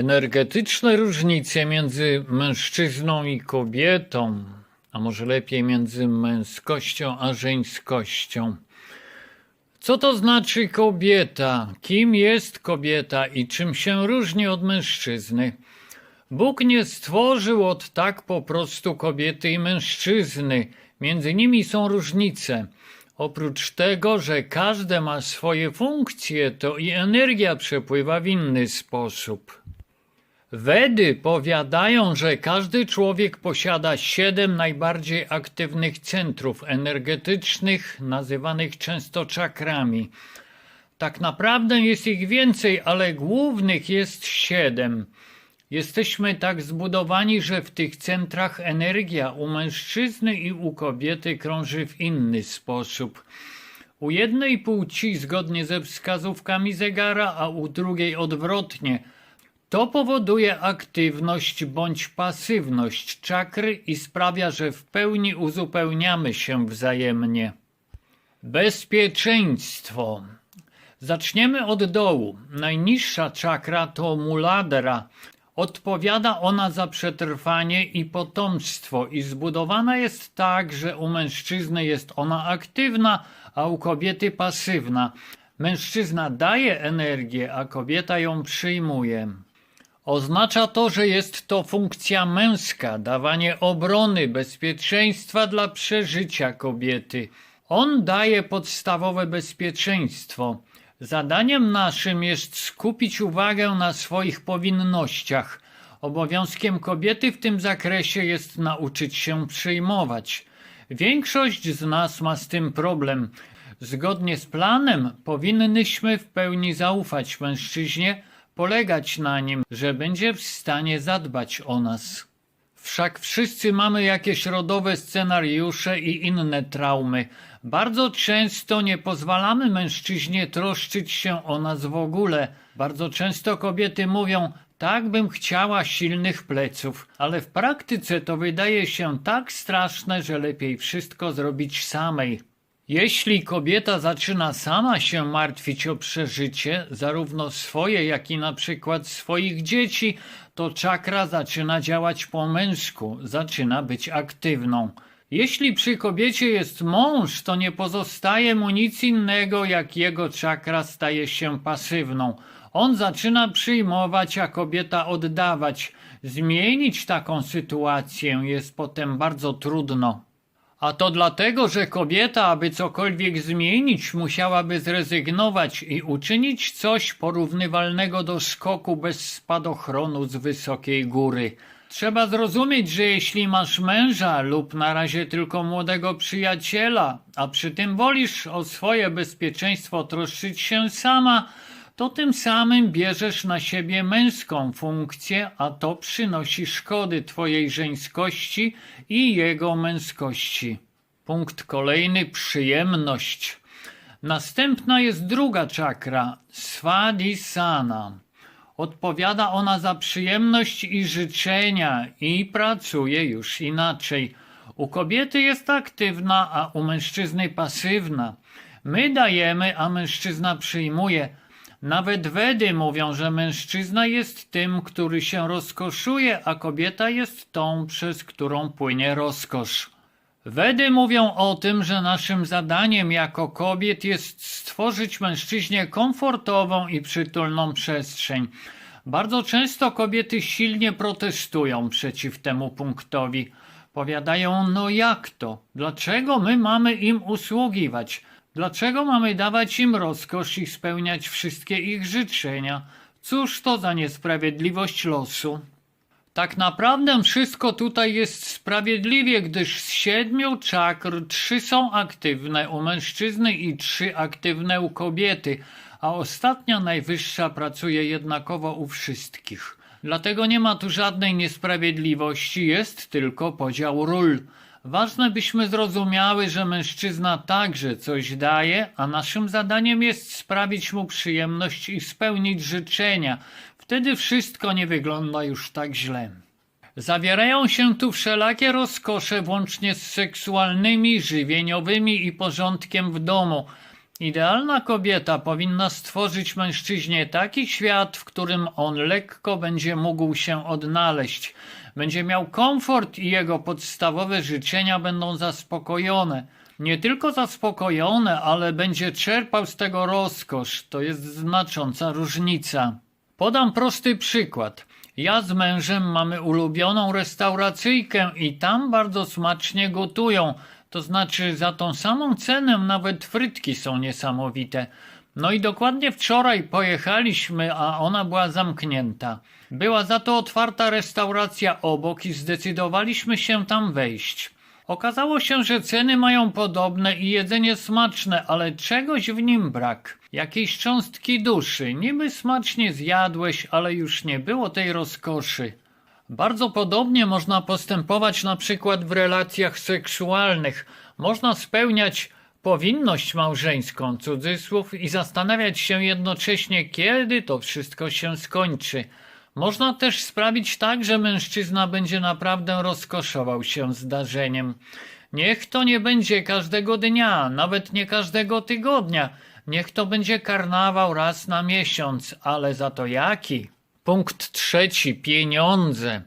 Energetyczne różnice między mężczyzną i kobietą, a może lepiej między męskością a żeńskością. Co to znaczy kobieta? Kim jest kobieta i czym się różni od mężczyzny? Bóg nie stworzył od tak po prostu kobiety i mężczyzny. Między nimi są różnice. Oprócz tego, że każde ma swoje funkcje, to i energia przepływa w inny sposób. Wedy powiadają, że każdy człowiek posiada siedem najbardziej aktywnych centrów energetycznych, nazywanych często czakrami. Tak naprawdę jest ich więcej, ale głównych jest siedem. Jesteśmy tak zbudowani, że w tych centrach energia u mężczyzny i u kobiety krąży w inny sposób. U jednej płci zgodnie ze wskazówkami zegara, a u drugiej odwrotnie. To powoduje aktywność bądź pasywność czakry i sprawia, że w pełni uzupełniamy się wzajemnie. Bezpieczeństwo. Zaczniemy od dołu. Najniższa czakra to muladra. Odpowiada ona za przetrwanie i potomstwo i zbudowana jest tak, że u mężczyzny jest ona aktywna, a u kobiety pasywna. Mężczyzna daje energię, a kobieta ją przyjmuje. Oznacza to, że jest to funkcja męska, dawanie obrony, bezpieczeństwa dla przeżycia kobiety. On daje podstawowe bezpieczeństwo. Zadaniem naszym jest skupić uwagę na swoich powinnościach. Obowiązkiem kobiety w tym zakresie jest nauczyć się przyjmować. Większość z nas ma z tym problem. Zgodnie z planem powinnyśmy w pełni zaufać mężczyźnie, polegać na nim, że będzie w stanie zadbać o nas. Wszak wszyscy mamy jakieś rodowe scenariusze i inne traumy. Bardzo często nie pozwalamy mężczyźnie troszczyć się o nas w ogóle. Bardzo często kobiety mówią, tak bym chciała silnych pleców, ale w praktyce to wydaje się tak straszne, że lepiej wszystko zrobić samej. Jeśli kobieta zaczyna sama się martwić o przeżycie, zarówno swoje, jak i na przykład swoich dzieci, to czakra zaczyna działać po męsku, zaczyna być aktywną. Jeśli przy kobiecie jest mąż, to nie pozostaje mu nic innego, jak jego czakra staje się pasywną. On zaczyna przyjmować, a kobieta oddawać. Zmienić taką sytuację jest potem bardzo trudno. A to dlatego, że kobieta, aby cokolwiek zmienić, musiałaby zrezygnować i uczynić coś porównywalnego do skoku bez spadochronu z wysokiej góry. Trzeba zrozumieć, że jeśli masz męża lub na razie tylko młodego przyjaciela, a przy tym wolisz o swoje bezpieczeństwo troszczyć się sama, to tym samym bierzesz na siebie męską funkcję, a to przynosi szkody twojej żeńskości i jego męskości. Punkt kolejny przyjemność. Następna jest druga czakra, Svadhisthana. Odpowiada ona za przyjemność i życzenia i pracuje już inaczej. U kobiety jest aktywna, a u mężczyzny pasywna. My dajemy, a mężczyzna przyjmuje. Nawet Wedy mówią, że mężczyzna jest tym, który się rozkoszuje, a kobieta jest tą, przez którą płynie rozkosz. Wedy mówią o tym, że naszym zadaniem jako kobiet jest stworzyć mężczyźnie komfortową i przytulną przestrzeń. Bardzo często kobiety silnie protestują przeciw temu punktowi. Powiadają, no jak to? Dlaczego my mamy im usługiwać? Dlaczego mamy dawać im rozkosz i spełniać wszystkie ich życzenia? Cóż to za niesprawiedliwość losu? Tak naprawdę wszystko tutaj jest sprawiedliwie, gdyż z siedmiu czakr trzy są aktywne u mężczyzny i trzy aktywne u kobiety, a ostatnia najwyższa pracuje jednakowo u wszystkich. Dlatego nie ma tu żadnej niesprawiedliwości, jest tylko podział ról. Ważne byśmy zrozumiały, że mężczyzna także coś daje, a naszym zadaniem jest sprawić mu przyjemność i spełnić życzenia. Wtedy wszystko nie wygląda już tak źle. Zawierają się tu wszelakie rozkosze, włącznie z seksualnymi, żywieniowymi i porządkiem w domu. Idealna kobieta powinna stworzyć mężczyźnie taki świat, w którym on lekko będzie mógł się odnaleźć. Będzie miał komfort i jego podstawowe życzenia będą zaspokojone. Nie tylko zaspokojone, ale będzie czerpał z tego rozkosz. To jest znacząca różnica. Podam prosty przykład. Ja z mężem mamy ulubioną restauracyjkę i tam bardzo smacznie gotują. To znaczy za tą samą cenę nawet frytki są niesamowite. No i dokładnie wczoraj pojechaliśmy, a ona była zamknięta. Była za to otwarta restauracja obok i zdecydowaliśmy się tam wejść. Okazało się, że ceny mają podobne i jedzenie smaczne, ale czegoś w nim brak. Jakiejś cząstki duszy. Niby smacznie zjadłeś, ale już nie było tej rozkoszy. Bardzo podobnie można postępować na przykład w relacjach seksualnych. Można spełniać powinność małżeńską, cudzysłów, i zastanawiać się jednocześnie, kiedy to wszystko się skończy. Można też sprawić tak, że mężczyzna będzie naprawdę rozkoszował się zdarzeniem. Niech to nie będzie każdego dnia, nawet nie każdego tygodnia. Niech to będzie karnawał raz na miesiąc, ale za to jaki? Punkt trzeci pieniądze.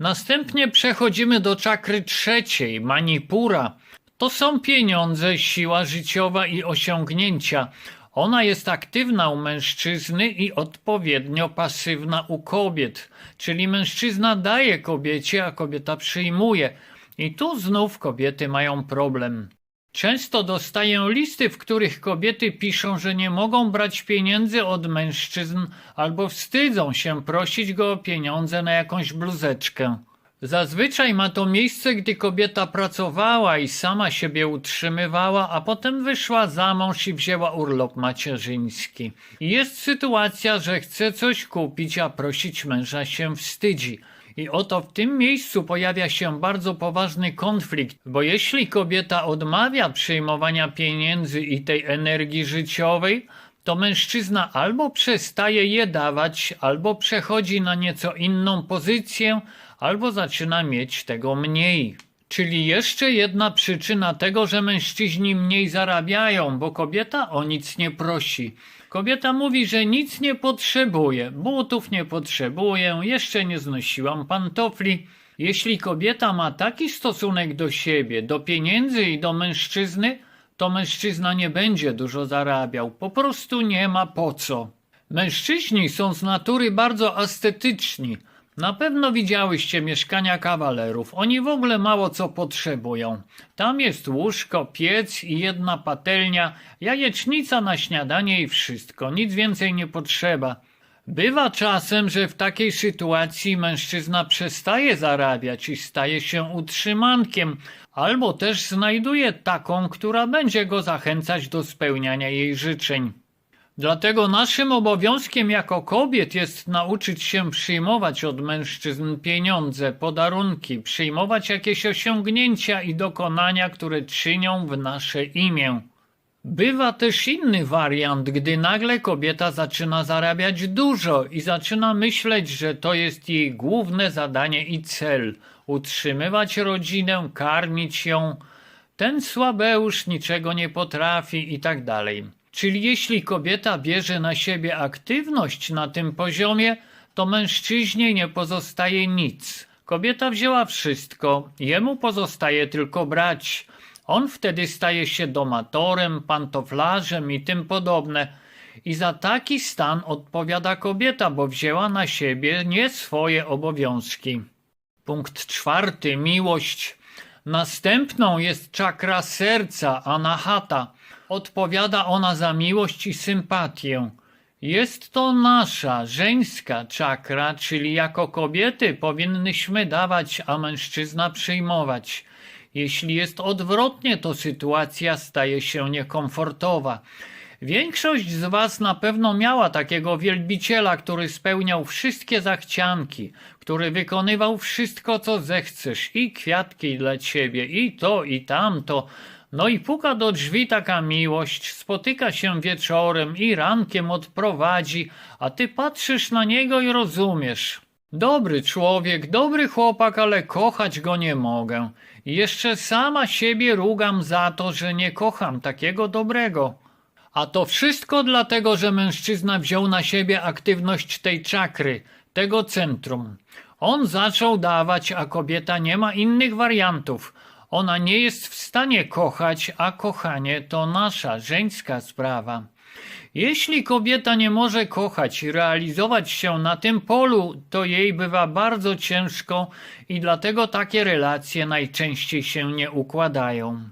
Następnie przechodzimy do czakry trzeciej manipura. To są pieniądze, siła życiowa i osiągnięcia. Ona jest aktywna u mężczyzny i odpowiednio pasywna u kobiet, czyli mężczyzna daje kobiecie, a kobieta przyjmuje. I tu znów kobiety mają problem. Często dostaję listy, w których kobiety piszą, że nie mogą brać pieniędzy od mężczyzn albo wstydzą się prosić go o pieniądze na jakąś bluzeczkę. Zazwyczaj ma to miejsce, gdy kobieta pracowała i sama siebie utrzymywała, a potem wyszła za mąż i wzięła urlop macierzyński. Jest sytuacja, że chce coś kupić, a prosić męża się wstydzi. I oto w tym miejscu pojawia się bardzo poważny konflikt, bo jeśli kobieta odmawia przyjmowania pieniędzy i tej energii życiowej, to mężczyzna albo przestaje je dawać, albo przechodzi na nieco inną pozycję, albo zaczyna mieć tego mniej. Czyli jeszcze jedna przyczyna tego, że mężczyźni mniej zarabiają, bo kobieta o nic nie prosi. Kobieta mówi, że nic nie potrzebuje, butów nie potrzebuję, jeszcze nie znosiłam pantofli. Jeśli kobieta ma taki stosunek do siebie, do pieniędzy i do mężczyzny, to mężczyzna nie będzie dużo zarabiał, po prostu nie ma po co. Mężczyźni są z natury bardzo ascetyczni. Na pewno widziałyście mieszkania kawalerów. Oni w ogóle mało co potrzebują. Tam jest łóżko, piec i jedna patelnia, jajecznica na śniadanie i wszystko. Nic więcej nie potrzeba. Bywa czasem, że w takiej sytuacji mężczyzna przestaje zarabiać i staje się utrzymankiem, albo też znajduje taką, która będzie go zachęcać do spełniania jej życzeń. Dlatego naszym obowiązkiem jako kobiet jest nauczyć się przyjmować od mężczyzn pieniądze, podarunki, przyjmować jakieś osiągnięcia i dokonania, które czynią w nasze imię. Bywa też inny wariant, gdy nagle kobieta zaczyna zarabiać dużo i zaczyna myśleć, że to jest jej główne zadanie i cel utrzymywać rodzinę, karmić ją. Ten słabeusz niczego nie potrafi i tak dalej. Czyli jeśli kobieta bierze na siebie aktywność na tym poziomie, to mężczyźnie nie pozostaje nic. Kobieta wzięła wszystko, jemu pozostaje tylko brać. On wtedy staje się domatorem, pantoflarzem i tym podobne. I za taki stan odpowiada kobieta, bo wzięła na siebie nie swoje obowiązki. Punkt czwarty miłość. Następną jest czakra serca, anahata. Odpowiada ona za miłość i sympatię. Jest to nasza, żeńska czakra, czyli jako kobiety powinnyśmy dawać, a mężczyzna przyjmować. Jeśli jest odwrotnie, to sytuacja staje się niekomfortowa. Większość z Was na pewno miała takiego wielbiciela, który spełniał wszystkie zachcianki, który wykonywał wszystko, co zechcesz, i kwiatki dla ciebie, i to, i tamto. No i puka do drzwi taka miłość, spotyka się wieczorem i rankiem odprowadzi, a ty patrzysz na niego i rozumiesz. Dobry człowiek, dobry chłopak, ale kochać go nie mogę. I jeszcze sama siebie rugam za to, że nie kocham takiego dobrego. A to wszystko dlatego, że mężczyzna wziął na siebie aktywność tej czakry, tego centrum. On zaczął dawać, a kobieta nie ma innych wariantów. Ona nie jest w stanie kochać, a kochanie to nasza żeńska sprawa. Jeśli kobieta nie może kochać i realizować się na tym polu, to jej bywa bardzo ciężko i dlatego takie relacje najczęściej się nie układają.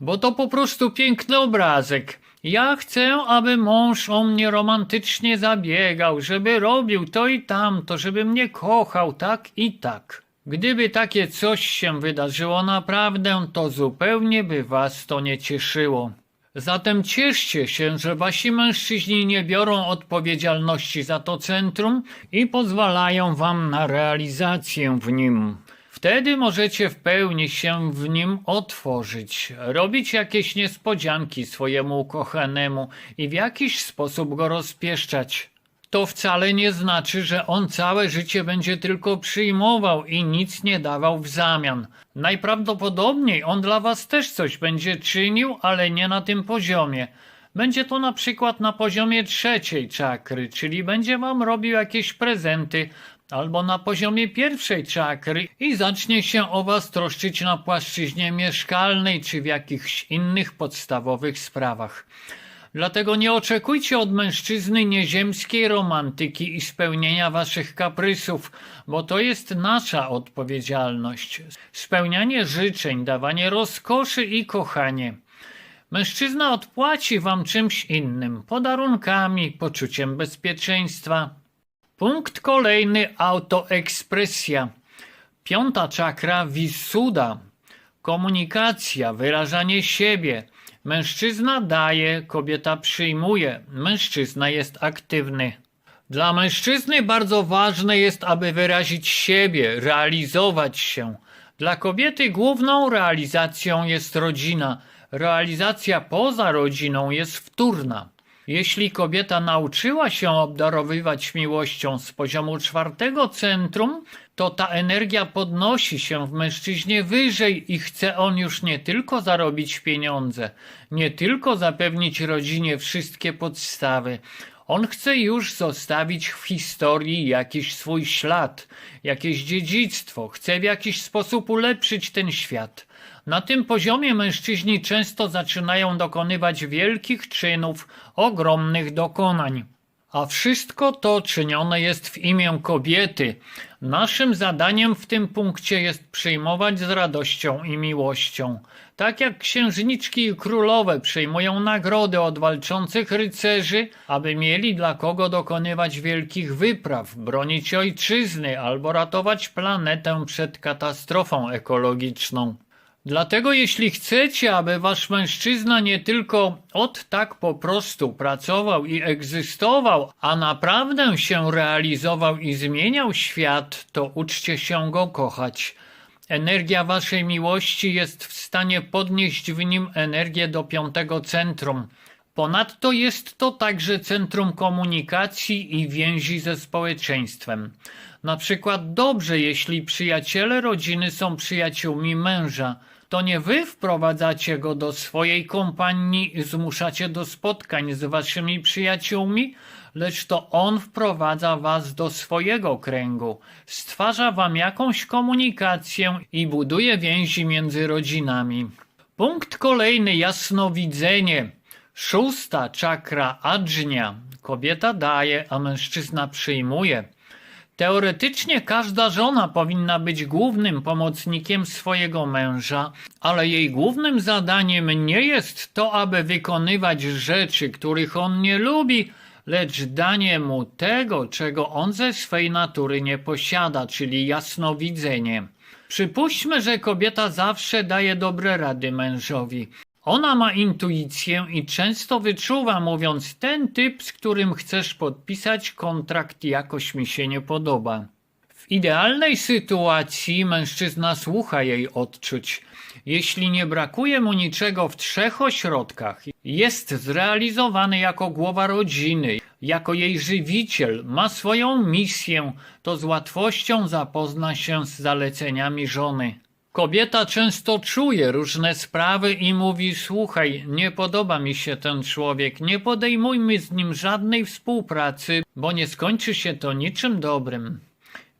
Bo to po prostu piękny obrazek. Ja chcę, aby mąż o mnie romantycznie zabiegał, żeby robił to i tamto, żeby mnie kochał tak i tak. Gdyby takie coś się wydarzyło naprawdę, to zupełnie by was to nie cieszyło. Zatem cieszcie się, że wasi mężczyźni nie biorą odpowiedzialności za to centrum i pozwalają wam na realizację w nim. Wtedy możecie w pełni się w nim otworzyć, robić jakieś niespodzianki swojemu ukochanemu i w jakiś sposób go rozpieszczać. To wcale nie znaczy, że on całe życie będzie tylko przyjmował i nic nie dawał w zamian. Najprawdopodobniej on dla was też coś będzie czynił, ale nie na tym poziomie. Będzie to na przykład na poziomie trzeciej czakry, czyli będzie wam robił jakieś prezenty, albo na poziomie pierwszej czakry i zacznie się o was troszczyć na płaszczyźnie mieszkalnej czy w jakichś innych podstawowych sprawach. Dlatego nie oczekujcie od mężczyzny nieziemskiej romantyki i spełnienia waszych kaprysów, bo to jest nasza odpowiedzialność. Spełnianie życzeń, dawanie rozkoszy i kochanie. Mężczyzna odpłaci wam czymś innym, podarunkami, poczuciem bezpieczeństwa. Punkt kolejny autoekspresja. Piąta czakra Visuddha. Komunikacja, wyrażanie siebie. Mężczyzna daje, kobieta przyjmuje. Mężczyzna jest aktywny. Dla mężczyzny bardzo ważne jest, aby wyrazić siebie, realizować się. Dla kobiety główną realizacją jest rodzina. Realizacja poza rodziną jest wtórna. Jeśli kobieta nauczyła się obdarowywać miłością z poziomu czwartego centrum, to ta energia podnosi się w mężczyźnie wyżej i chce on już nie tylko zarobić pieniądze, nie tylko zapewnić rodzinie wszystkie podstawy. On chce już zostawić w historii jakiś swój ślad, jakieś dziedzictwo, chce w jakiś sposób ulepszyć ten świat. Na tym poziomie mężczyźni często zaczynają dokonywać wielkich czynów, ogromnych dokonań. A wszystko to czynione jest w imię kobiety. Naszym zadaniem w tym punkcie jest przyjmować z radością i miłością. Tak jak księżniczki i królowe przyjmują nagrody od walczących rycerzy, aby mieli dla kogo dokonywać wielkich wypraw, bronić ojczyzny albo ratować planetę przed katastrofą ekologiczną. Dlatego jeśli chcecie, aby wasz mężczyzna nie tylko od tak po prostu pracował i egzystował, a naprawdę się realizował i zmieniał świat, to uczcie się go kochać. Energia waszej miłości jest w stanie podnieść w nim energię do piątego centrum. Ponadto jest to także centrum komunikacji i więzi ze społeczeństwem. Na przykład dobrze, jeśli przyjaciele rodziny są przyjaciółmi męża. To nie wy wprowadzacie go do swojej kompanii i zmuszacie do spotkań z waszymi przyjaciółmi, lecz to on wprowadza was do swojego kręgu, stwarza wam jakąś komunikację i buduje więzi między rodzinami. Punkt kolejny jasnowidzenie. Szósta czakra adżnia. Kobieta daje, a mężczyzna przyjmuje. Teoretycznie każda żona powinna być głównym pomocnikiem swojego męża, ale jej głównym zadaniem nie jest to, aby wykonywać rzeczy, których on nie lubi, lecz danie mu tego, czego on ze swej natury nie posiada, czyli jasnowidzenie. Przypuśćmy, że kobieta zawsze daje dobre rady mężowi. Ona ma intuicję i często wyczuwa, mówiąc: Ten typ, z którym chcesz podpisać kontrakt, jakoś mi się nie podoba. W idealnej sytuacji mężczyzna słucha jej odczuć. Jeśli nie brakuje mu niczego w trzech ośrodkach, jest zrealizowany jako głowa rodziny, jako jej żywiciel, ma swoją misję, to z łatwością zapozna się z zaleceniami żony. Kobieta często czuje różne sprawy i mówi: Słuchaj, nie podoba mi się ten człowiek, nie podejmujmy z nim żadnej współpracy, bo nie skończy się to niczym dobrym.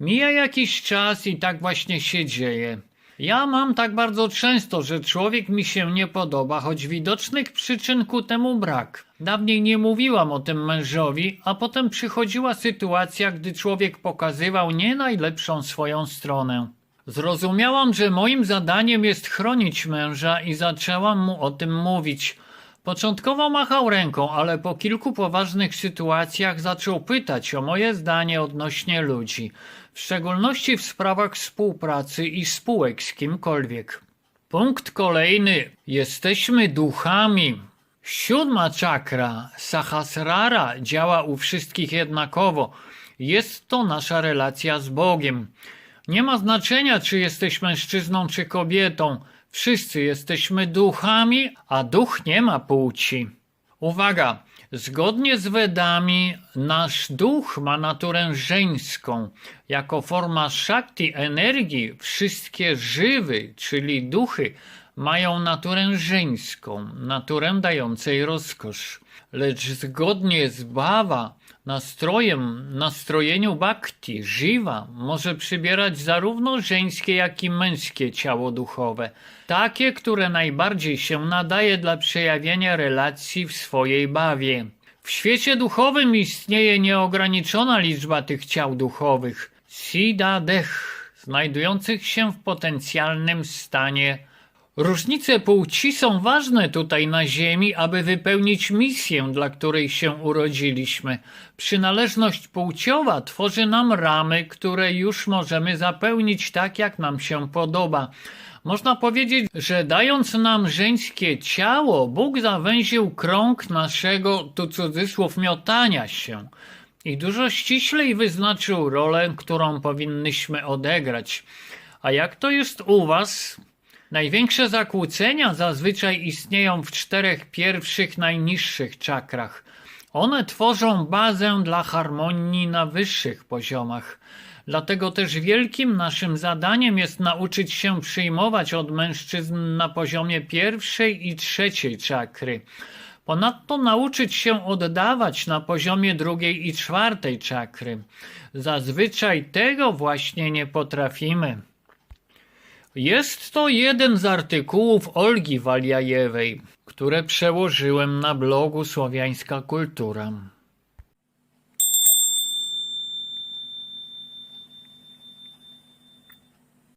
Mija jakiś czas i tak właśnie się dzieje. Ja mam tak bardzo często, że człowiek mi się nie podoba, choć widocznych przyczyn ku temu brak. Dawniej nie mówiłam o tym mężowi, a potem przychodziła sytuacja, gdy człowiek pokazywał nie najlepszą swoją stronę. Zrozumiałam, że moim zadaniem jest chronić męża i zaczęłam mu o tym mówić. Początkowo machał ręką, ale po kilku poważnych sytuacjach zaczął pytać o moje zdanie odnośnie ludzi, w szczególności w sprawach współpracy i spółek z kimkolwiek. Punkt kolejny. Jesteśmy duchami. Siódma czakra, Sahasrara, działa u wszystkich jednakowo. Jest to nasza relacja z Bogiem. Nie ma znaczenia, czy jesteś mężczyzną, czy kobietą. Wszyscy jesteśmy duchami, a duch nie ma płci. Uwaga! Zgodnie z Wedami, nasz duch ma naturę żeńską. Jako forma szakti energii, wszystkie żywy, czyli duchy, mają naturę żeńską, naturę dającej rozkosz. Lecz zgodnie z Bhava, nastrojem, nastrojeniu bhakti, żywa może przybierać zarówno żeńskie, jak i męskie ciało duchowe. Takie, które najbardziej się nadaje dla przejawienia relacji w swojej bawie. W świecie duchowym istnieje nieograniczona liczba tych ciał duchowych, Siddha Dech, znajdujących się w potencjalnym stanie Różnice płci są ważne tutaj na Ziemi, aby wypełnić misję, dla której się urodziliśmy. Przynależność płciowa tworzy nam ramy, które już możemy zapełnić tak, jak nam się podoba. Można powiedzieć, że dając nam żeńskie ciało, Bóg zawęził krąg naszego, tu cudzysłów, miotania się i dużo ściślej wyznaczył rolę, którą powinnyśmy odegrać. A jak to jest u Was? Największe zakłócenia zazwyczaj istnieją w czterech pierwszych najniższych czakrach. One tworzą bazę dla harmonii na wyższych poziomach. Dlatego też wielkim naszym zadaniem jest nauczyć się przyjmować od mężczyzn na poziomie pierwszej i trzeciej czakry. Ponadto nauczyć się oddawać na poziomie drugiej i czwartej czakry. Zazwyczaj tego właśnie nie potrafimy. Jest to jeden z artykułów Olgi Waliajewej, które przełożyłem na blogu Słowiańska Kultura.